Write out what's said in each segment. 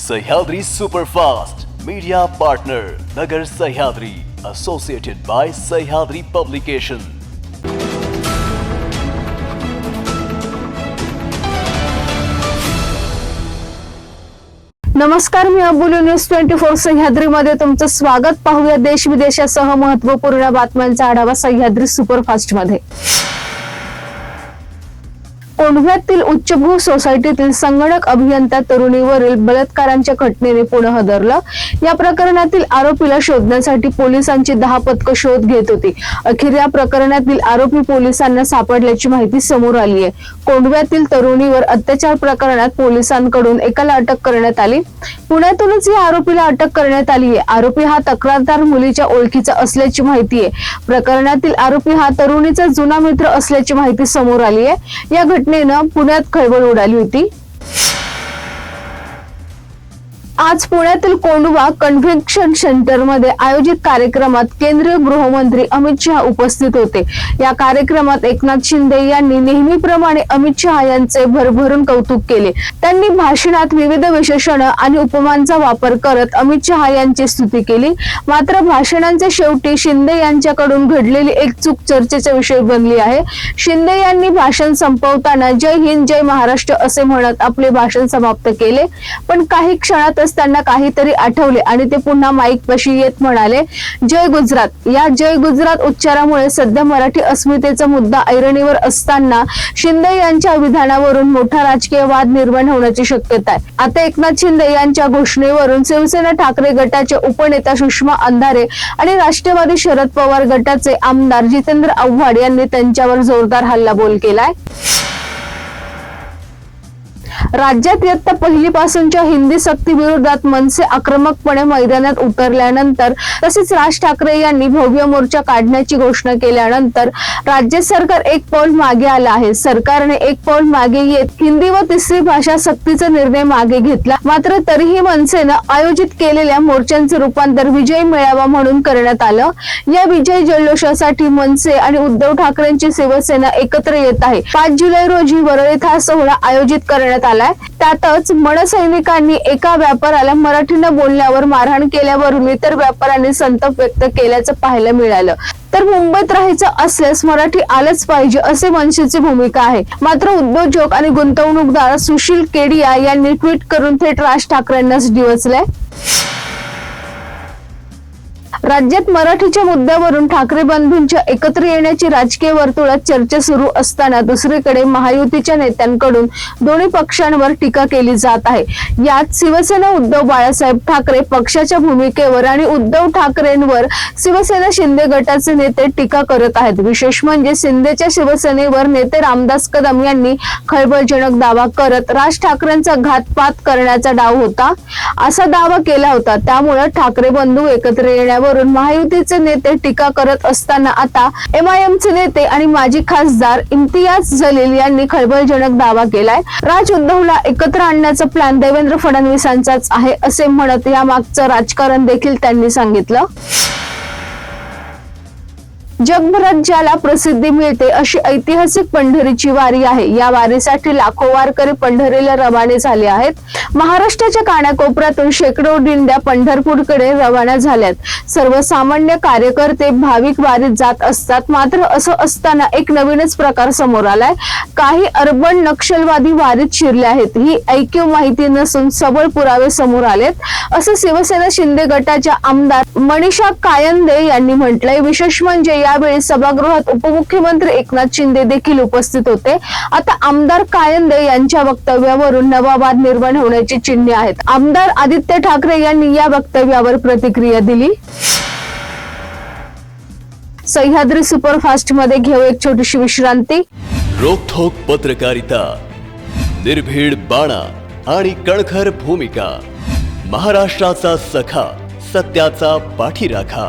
Sahyadri superfast media partner Nagar Sahyadri associated by Sahyadri publication नमस्कार मी Abul news twenty four सह्याद्रीमध्ये तुमचं स्वागत. पाहूया देश विदेशासह महत्त्वपूर्ण बातम्यांचा आढावा सह्याद्री सुपरफास्टमध्ये कोंढव्यातील उच्चभू सोसायटीतील संगणक अभियंता तरुणीवरील बलात्कारांच्या घटनेने पुढे हदरलं. या प्रकरणातील आरोपीला शोधण्यासाठी पोलिसांची दहा पथकं शोध घेत होती. अखेर या प्रकरणातील आरोपी पोलिसांना सापडल्याची माहिती समोर आली आहे कोंढव्यातील तरुणीवर अत्याचार प्रकरणात पोलिसांकडून एकाला अटक करण्यात आली. पुण्यातूनच या आरोपीला अटक करण्यात आली आहे आरोपी हा तक्रारदार मुलीच्या ओळखीचा असल्याची माहिती आहे प्रकरणातील आरोपी हा तरुणीचा जुना मित्र असल्याची माहिती समोर आली आहे या घटनेनं पुण्यात खळबळ उडाली होती. आज पुण्यातील कोंडवा कन्व्हेन्शन सेंटरमध्ये आयोजित कार्यक्रमात केंद्रीय गृहमंत्री अमित शहा उपस्थित होते. या कार्यक्रमात एकनाथ शिंदे यांनी नेहमीप्रमाणे अमित शहा यांचे भरभरून कौतुक केले. त्यांनी भाषणात विविध विशेषण आणि उपमांचा वापर करत अमित शहा यांची स्तुती केली. मात्र भाषणांच्या शेवटी शिंदे यांच्याकडून घडलेली एक चूक चर्चेचा विषय बनली आहे. शिंदे यांनी भाषण संपवताना जय हिंद जय महाराष्ट्र असे म्हणत आपले भाषण समाप्त केले. पण काही क्षणातच त्यांना काहीतरी आठवले आणि ते पुन्हा माईक पशी येत म्हणाले जय गुजरात. या जय गुजरात उच्चारामुळे सध्या मराठी अस्मितेचा मुद्दा ऐरणीवर असताना शिंदे यांच्या विधानावरून मोठा राजकीय वाद निर्माण होण्याची शक्यता आहे. आता एकनाथ शिंदे यांच्या घोषणेवरून शिवसेना ठाकरे गटाचे उपनेता सुषमा अंधारे आणि राष्ट्रवादी शरद पवार गटाचे आमदार जितेंद्र आव्हाड यांनी त्यांच्यावर जोरदार हल्लाबोल केलाय. राज्यात इयत्ता पहिलीपासूनच्या हिंदी सक्ती विरोधात मनसे आक्रमकपणे मैदानात उतरल्यानंतर तसेच राज ठाकरे यांनी भव्य मोर्चा काढण्याची घोषणा केल्यानंतर राज्य सरकार एक पाऊल मागे आलं आहे. सरकारने एक पाऊल मागे येत हिंदी व तिसरी भाषा सक्तीचा निर्णय मागे घेतला. मात्र तरीही मनसेनं आयोजित केलेल्या मोर्चांचे रूपांतर विजय मेळावा म्हणून करण्यात आलं. या विजय जल्लोषासाठी मनसे आणि उद्धव ठाकरेंची शिवसेना एकत्र येत आहे. पाच जुलै रोजी वरळीत हा सोहळा आयोजित करण्यात आलाय. त्यातच मनसैनिकांनी एका व्यापाऱ्याला मराठीनं बोलण्यावर मारहाण केल्यावरून इतर व्यापाऱ्यांनी संताप व्यक्त केल्याचं पाहायला मिळालं. तर मुंबईत राहायचं असल्यास मराठी आलंच पाहिजे असे मनसेची भूमिका आहे. मात्र उद्योजक आणि गुंतवणूकदार सुशील केडिया यांनी ट्विट करून थेट राज ठाकरेंनाच डिवचलंय राज्यात मराठीच्या मुद्द्यावरून ठाकरे बंधूंच्या एकत्र येण्याची राजकीय वर्तुळात चर्चा सुरू असताना दुसरीकडे महायुतीच्या नेत्यांकडून दोन्ही पक्षांवर टीका केली जात आहे. यात शिवसेना उद्धव बाळासाहेब ठाकरे पक्षाच्या भूमिकेवर आणि उद्धव ठाकरेंवर शिवसेना शिंदे गटाचे नेते टीका करत आहेत. विशेष म्हणजे शिंदेच्या शिवसेनेवर नेते रामदास कदम यांनी खळबळजनक दावा करत राज ठाकरेंचा घातपात करण्याचा डाव होता असा दावा केला होता. त्यामुळे ठाकरे बंधू एकत्र येण्यावरून महायुतीचे नेते टीका करत असताना आता एमआयएमचे नेते आणि माजी खासदार इम्तियाज जलील यांनी खळबळजनक दावा केलाय. राज उद्धवला एकत्र आणण्याचा प्लॅन देवेंद्र फडणवीसांचाच आहे असे म्हणत या मागचं राजकारण देखील त्यांनी सांगितलं. जगभरात ज्याला प्रसिद्धी मिळते अशी ऐतिहासिक पंढरीची वारी आहे. या वारीसाठी लाखो वारकरी पंढरीला रवाने झाले आहेत. महाराष्ट्राच्या कानाकोपऱ्यातून शेकडो दिंड्या पंढरपूरकडे रवाना झाल्यात. सर्वसामान्य कार्यकर्ते भाविक वारीत जात असतात. मात्र असं असताना एक नवीनच प्रकार समोर आलाय. काही अर्बन नक्षलवादी वारीत शिरले आहेत. ही ऐकीव माहिती नसून सबळ पुरावे समोर आलेत. असं शिवसेना शिंदे गटाच्या आमदार मनीषा कायंदे यांनी म्हटलंय. विशेष म्हणजे यावेळी सभागृहात उपमुख्यमंत्री एकनाथ शिंदे देखील उपस्थित होते. आता आमदार कायंदे यांच्या वक्तव्यावरून नवा वाद निर्माण होण्याची चिन्हे आहेत. आमदार आदित्य ठाकरे यांनी या वक्तव्यावर प्रतिक्रिया दिली. सह्याद्री सुपरफास्टमध्ये घेऊ एक छोटीशी विश्रांती. रोखोक पत्रकारिता निर्भीड बाणा आणि कणखर भूमिका महाराष्ट्राचा सखा सत्याचा पाठीराखा.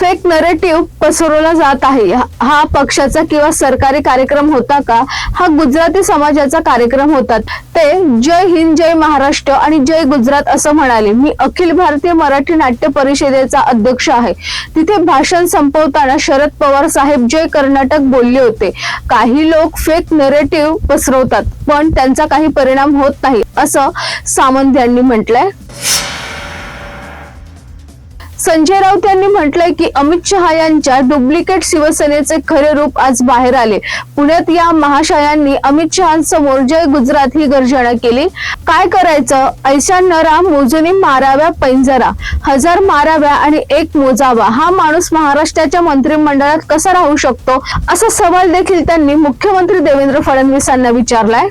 फेक नरेटिव्ह पसरवला जात आहे. हा- पक्षाचा किंवा सरकारी कार्यक्रम होता का? हा गुजराती समाजाचा कार्यक्रम होता. ते जय हिंद जय महाराष्ट्र आणि जय गुजरात असं म्हणाले. मी अखिल भारतीय मराठी नाट्य परिषदेचा अध्यक्ष आहे. तिथे भाषण संपवताना शरद पवार साहेब जय कर्नाटक बोलले होते. काही लोक फेक नरेटिव्ह पसरवतात पण त्यांचा काही परिणाम होत नाही असं सामंत यांनी म्हटलंय. संजय राऊत यांनी म्हटलंय की अमित शहा यांच्या डुप्लिकेट शिवसेनेचे खरे रूप आज बाहेर आले. पुण्यात या महाशयांनी अमित शहांसमोर जय गुजरात ही गर्जना केली. काय करायचं? ऐशा नरा मोजूनी माराव्या पैंजरा. हजार माराव्या आणि एक मोजावा. हा माणूस महाराष्ट्राच्या मंत्रिमंडळात कसा राहू शकतो? असा सवाल देखील त्यांनी मुख्यमंत्री देवेंद्र फडणवीसांना विचारलाय.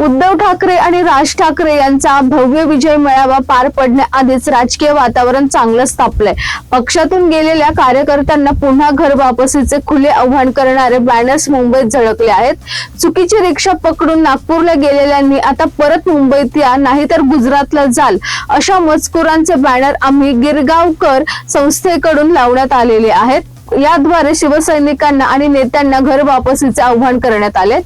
उद्धव ठाकरे आणि राज ठाकरे यांचा भव्य विजय मेळावा पार पडण्याआधीच राजकीय वातावरण चांगलंच तापलंय. पक्षातून गेलेल्या कार्यकर्त्यांना पुन्हा घर वापसीचे खुले आव्हान करणारे बॅनर्स मुंबईत झळकले आहेत. चुकीची रिक्षा पकडून नागपूरला गेलेल्यांनी आता परत मुंबईत या नाहीतर गुजरातला जाल अशा मजकुरांचे बॅनर आम्ही गिरगावकर संस्थेकडून लावण्यात आलेले आहेत. याद्वारे शिवसैनिकांना आणि नेत्यांना घर वापसीचे आव्हान करण्यात आले.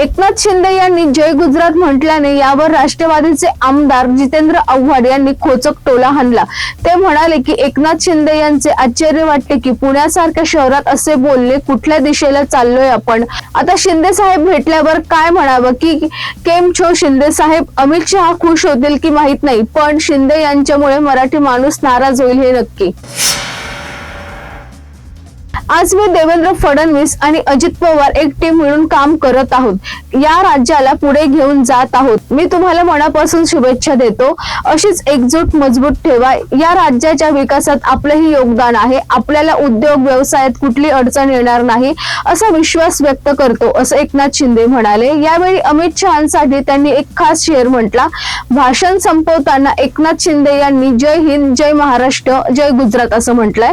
एकनाथ शिंदे यांनी जय गुजरात म्हटल्याने यावर राष्ट्रवादीचे आमदार जितेंद्र आव्हाड यांनी खोचक टोला हाणला. ते म्हणाले की एकनाथ शिंदे यांचे आश्चर्य वाटते की पुण्यासारख्या शहरात असे बोलले कुठल्या दिशेला चाललोय आपण? आता शिंदे साहेब भेटल्यावर काय म्हणावं? की केम छो शिंदे साहेब अमित शहा खुश होतील की माहीत नाही पण शिंदे यांच्यामुळे मराठी माणूस नाराज होईल हे नक्की. आज मी देवेंद्र फडणवीस आणि अजित पवार एक टीम मिळून काम करत आहोत. या राज्याला पुढे घेऊन जात आहोत. मी तुम्हाला मनापासून शुभेच्छा देतो. अशीच एकजूट मजबूत ठेवा. या राज्याच्या विकासात आपलंही योगदान आहे. आपल्याला उद्योग व्यवसायात कुठली अडचण येणार नाही असा विश्वास व्यक्त करतो असं एकनाथ शिंदे म्हणाले. यावेळी अमित शहासाठी त्यांनी एक खास शेअर म्हटला भाषण संपवताना एकनाथ शिंदे यांनी जय हिंद जय महाराष्ट्र जय गुजरात असं म्हटलंय.